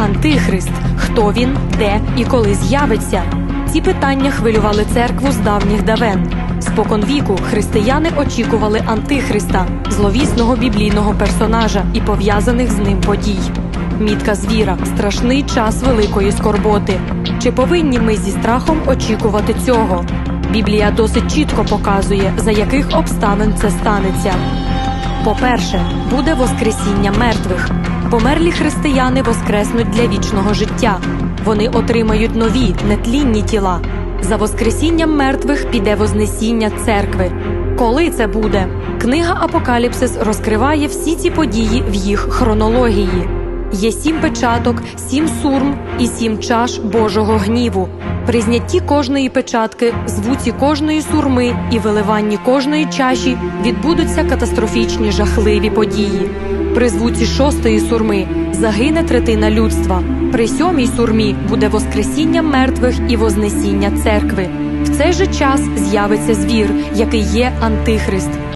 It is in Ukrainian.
Антихрист. Хто він, де і коли з'явиться? Ці питання хвилювали церкву з давніх давен. Споконвіку християни очікували Антихриста, зловісного біблійного персонажа і пов'язаних з ним подій. Мітка звіра страшний час великої скорботи. Чи повинні ми зі страхом очікувати цього? Біблія досить чітко показує, за яких обставин це станеться. По-перше, буде Воскресіння мертвих. Померлі християни воскреснуть для вічного життя. Вони отримають нові, нетлінні тіла. За Воскресінням мертвих піде Вознесіння церкви. Коли це буде? Книга Апокаліпсис розкриває всі ці події в їх хронології. Є сім печаток, сім сурм і сім чаш Божого гніву. При знятті кожної печатки, звуці кожної сурми і виливанні кожної чаші відбудуться катастрофічні жахливі події. При звуці шостої сурми загине третина людства. При сьомій сурмі буде воскресіння мертвих і вознесіння церкви. В цей же час з'явиться звір, який є антихрист.